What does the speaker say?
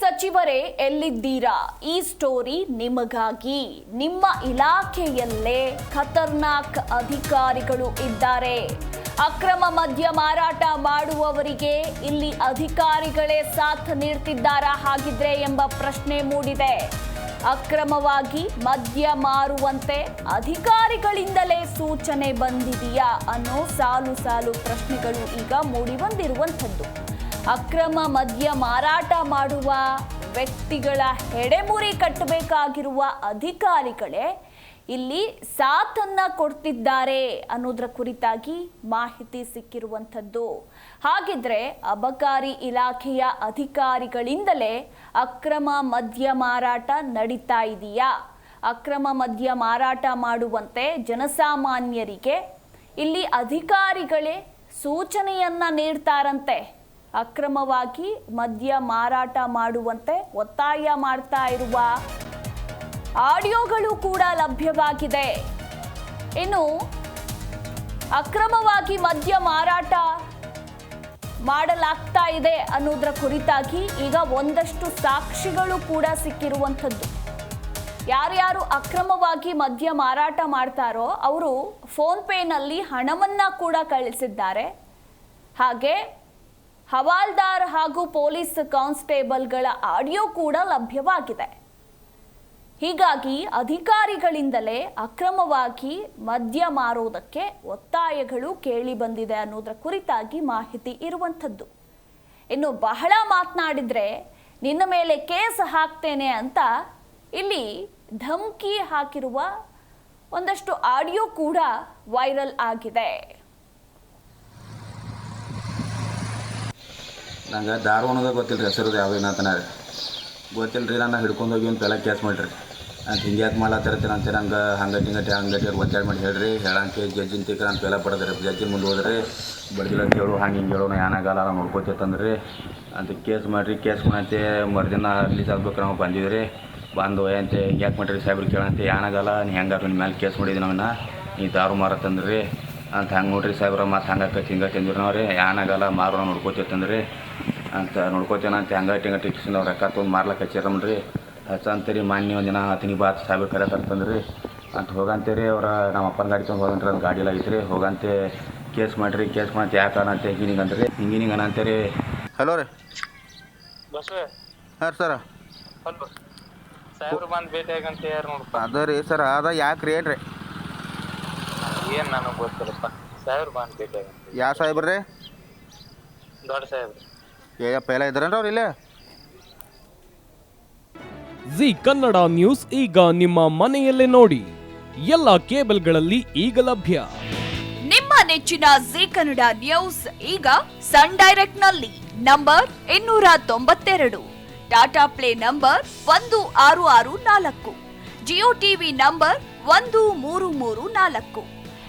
ಸಚಿವರೇ, ಎಲ್ಲಿದ್ದೀರಾ? ಈ ಸ್ಟೋರಿ ನಿಮಗಾಗಿ. ನಿಮ್ಮ ಇಲಾಖೆಯಲ್ಲೇ ಖತರ್ನಾಕ್ ಅಧಿಕಾರಿಗಳು ಇದ್ದಾರೆ. ಅಕ್ರಮ ಮದ್ಯ ಮಾರಾಟ ಮಾಡುವವರಿಗೆ ಇಲ್ಲಿ ಅಧಿಕಾರಿಗಳೇ ಸಾಥ್ ನೀಡ್ತಿದ್ದಾರಾ ಹಾಗಿದ್ರೆ ಎಂಬ ಪ್ರಶ್ನೆ ಮೂಡಿದೆ. ಅಕ್ರಮವಾಗಿ ಮದ್ಯ ಮಾರುವಂತೆ ಅಧಿಕಾರಿಗಳಿಂದಲೇ ಸೂಚನೆ ಬಂದಿದೆಯಾ ಅನ್ನೋ ಸಾಲು ಸಾಲು ಪ್ರಶ್ನೆಗಳು ಈಗ ಮೂಡಿ ಬಂದಿರುವಂಥದ್ದು. ಅಕ್ರಮ ಮದ್ಯ ಮಾರಾಟ ಮಾಡುವ ವ್ಯಕ್ತಿಗಳ ಹೆಡೆಮುರಿ ಕಟ್ಟಬೇಕಾಗಿರುವ ಅಧಿಕಾರಿಗಳೇ ಇಲ್ಲಿ ಸಾಥನ್ನ ಕೊಡ್ತಿದ್ದಾರೆ ಅನ್ನೋದ್ರ ಕುರಿತಾಗಿ ಮಾಹಿತಿ ಸಿಕ್ಕಿರುವಂಥದ್ದು. ಹಾಗಿದ್ರೆ ಅಬಕಾರಿ ಇಲಾಖೆಯ ಅಧಿಕಾರಿಗಳಿಂದಲೇ ಅಕ್ರಮ ಮದ್ಯ ಮಾರಾಟ ನಡೀತಾ ಇದೆಯಾ? ಅಕ್ರಮ ಮದ್ಯ ಮಾರಾಟ ಮಾಡುವಂತೆ ಜನಸಾಮಾನ್ಯರಿಗೆ ಇಲ್ಲಿ ಅಧಿಕಾರಿಗಳೇ ಸೂಚನೆಯನ್ನ ನೀಡ್ತಾರಂತೆ. ಅಕ್ರಮವಾಗಿ ಮದ್ಯ ಮಾರಾಟ ಮಾಡುವಂತೆ ಒತ್ತಾಯ ಮಾಡ್ತಾ ಇರುವ ಆಡಿಯೋಗಳು ಕೂಡ ಲಭ್ಯವಾಗಿದೆ. ಇನ್ನು ಅಕ್ರಮವಾಗಿ ಮದ್ಯ ಮಾರಾಟ ಮಾಡಲಾಗ್ತಾ ಇದೆ ಅನ್ನೋದ್ರ ಕುರಿತಾಗಿ ಈಗ ಒಂದಷ್ಟು ಸಾಕ್ಷಿಗಳು ಕೂಡ ಸಿಕ್ಕಿರುವಂಥದ್ದು. ಯಾರ್ಯಾರು ಅಕ್ರಮವಾಗಿ ಮದ್ಯ ಮಾರಾಟ ಮಾಡ್ತಾರೋ ಅವರು ಫೋನ್ಪೇನಲ್ಲಿ ಹಣವನ್ನು ಕೂಡ ಕಳಿಸಿದ್ದಾರೆ. ಹಾಗೆ ಹವಾಲ್ದಾರ್ ಹಾಗೂ ಪೊಲೀಸ್ ಕಾನ್ಸ್ಟೇಬಲ್ಗಳ ಆಡಿಯೋ ಕೂಡ ಲಭ್ಯವಾಗಿದೆ. ಹೀಗಾಗಿ ಅಧಿಕಾರಿಗಳಿಂದಲೇ ಅಕ್ರಮವಾಗಿ ಮದ್ಯ ಮಾರುವುದಕ್ಕೆ ಒತ್ತಾಯಗಳು ಕೇಳಿ ಬಂದಿದೆ ಅನ್ನೋದ್ರ ಕುರಿತಾಗಿ ಮಾಹಿತಿ ಇರುವಂಥದ್ದು. ಇನ್ನು ಬಹಳ ಮಾತನಾಡಿದರೆ ನಿನ್ನ ಮೇಲೆ ಕೇಸ್ ಹಾಕ್ತೇನೆ ಅಂತ ಇಲ್ಲಿ ಧಮ್ಕಿ ಹಾಕಿರುವ ಒಂದಷ್ಟು ಆಡಿಯೋ ಕೂಡ ವೈರಲ್ ಆಗಿದೆ. ನಂಗೆ ಧಾರವಾಡದ ಗೊತ್ತಿಲ್ಲ ರೀ ಹೆಸರು ಯಾವ ಏನಂತನ ಗೊತ್ತಿಲ್ಲ ರೀ. ನಾನು ಹಿಡ್ಕೊಂಡು ಹೋಗಿ ಒಂದು ಪೆಲ ಕೇಸ್ ಮಾಡಿರಿ. ಅಂತ ಹಿಂಗೆ ಯಾಕೆ ಮಾಡ್ಲತ್ತಿರ್ತೀನಿ ಅಂತ ನಂಗೆ ಹಂಗಟಿ ಹಿಂಗಟಿ ಹಂಗಟಿ ಅವ್ರು ಒತ್ತಾಯ ಮಾಡಿ ಹೇಳ್ರಿ. ಹೇಳಂತೆ ಜಜ್ಜಿನ ತಿಕ್ಕ ನಾನು ಪೆಲ ಪಡೆದ್ರಿ. ಜಜ್ಜಿನ ಮುಂದೆ ಹೋದ್ರಿ ಬಡ್ದಿಲ್ಲ ಅಂತ ಹೇಳು, ಹಂಗೆ ಹಿಂಗೆ ಹೇಳೋಣ ಏನಾಗಲ್ಲ ನಾವು ನೋಡ್ಕೋತಿತ್ತಂದ್ರಿ ಅಂತ ಕೇಸ್ ಮಾಡಿರಿ, ಕೇಸ್ ಕೊಡಂತೆ, ಮರುದಿನ ರಿಲೀಸ್ ಆಗ್ಬೇಕು ನಾವು ಬಂದಿದ್ರಿ. ಬಂದು ಅಂತ ಯಾಕೆ ಮಾಡಿರಿ ಸಾಹೇಬ್ರು ಕೇಳಂತೆ ಏನಾಗಲ್ಲ ನೀ ಹೆಂಗಾರು ನಿಮ್ಮ ಮೇಲೆ ಕೇಸ್ ಮಾಡಿದ್ವಿ ನಾವನ್ನ ನೀ ದಾರು ಮಾರತ್ತಂದ್ರಿ ಅಂತ ಹಂಗೆ ನೋಡ್ರಿ ಸಾಹೇಬ್ರ ಮತ್ತು ಹಂಗೆ ಹಿಂಗೆ ತಿಂದ್ರು ನಾವು ರೀ ಏನಾಗಲ್ಲ ಮಾರೋ ನೋಡ್ಕೋತಿತ್ತಂದ್ರಿ. ಅಂತ ನೋಡ್ಕೋತೇನೆ ಅಂತ ಹಂಗೆ ಹಿಂಗಟಿ ಕಿಸಿನ ಅವ್ರು ರೊಕ್ಕ ತೊಗೊಂಡು ಮಾರ್ಲಕ್ಕೆ ಹಚ್ಚಿರಮ್ರಿ ಹಚ್ಚಂತೀರಿ ಮಾನ್ಯ ಒಂದು ದಿನ ಹತ್ತಿನಿ ಬಾತ್ ಸಾಹೇಬ್ರ ಕರೆ ತರ್ತಂದ್ರಿ ಅಂತ ಹೋಗಂತೀರಿ ಅವ್ರ ನಮ್ಮ ಅಪ್ಪನ ಗಾಡಿ ತೊಗೊಂಡು ಹೋಗಂತ್ರಿ ಅದು ಗಾಡಿ ಐತ್ರಿ. ಹೋಗಂತೆ ಕೇಸ್ ಮಾಡಿರಿ ಕೇಸ್ ಮಾಡಿ ಯಾಕೆ ಅನ್ನಂತೆ ಹಿಂಗಿನಿಂಗೆ ಅಂದ್ರಿ. ಹಿಂಗಿನಿಂಗೆ ಅನ್ನಂತೀರಿ ಹಲೋ ರೀ. ಬಸವ. ಹಾಂ ಸರ. ಹಲೋ. ಸಾಹೇಬ್ರು ಬಂದು ಭೇಟಿಯಾಗಂತ ಯಾರು ನೋಡಪ್ಪ. ಅದ ರೀ ಸರ್ ಅದ ಯಾಕೆ ರೀ ಏನ್ರಿ? ಏನು ನಾನು ಗೊತ್ತಿಲ್ಲಪ್ಪ. ಸಾಹೇಬ್ರು ಬಂದು ಭೇಟಿಯಾಗಂತ ಯಾವ ಸಾಹೇಬ್ರಿ ದೊಡ್ಡ ಸಾಹೇಬ್ರು. ಏ ಪೈಲ ಇದ್ರೇನ್ರಿ ಅವ್ರು ಇಲ್ಲೇ? ಜಿ ಕನ್ನಡ ನ್ಯೂಸ್ ಈಗ ನಿಮ್ಮ ಮನೆಯಲ್ಲೇ ನೋಡಿ. ಎಲ್ಲ ಕೇಬಲ್ಗಳಲ್ಲಿ ಈಗ ಲಭ್ಯ. ನಿಮ್ಮ ನೆಚ್ಚಿನ ಜಿ ಕನ್ನಡ ನ್ಯೂಸ್ ಈಗ ಸನ್ ಡೈರೆಕ್ಟ್ನಲ್ಲಿ ನಂಬರ್ ಇನ್ನೂರ ತೊಂಬತ್ತೆರಡು. ಟಾಟಾ ಪ್ಲೇ ನಂಬರ್ ಒಂದು ಆರು ಆರು ನಾಲ್ಕು. ಜಿಯೋ ಟಿವಿ ನಂಬರ್ ಒಂದು ಮೂರು ಮೂರು ನಾಲ್ಕು.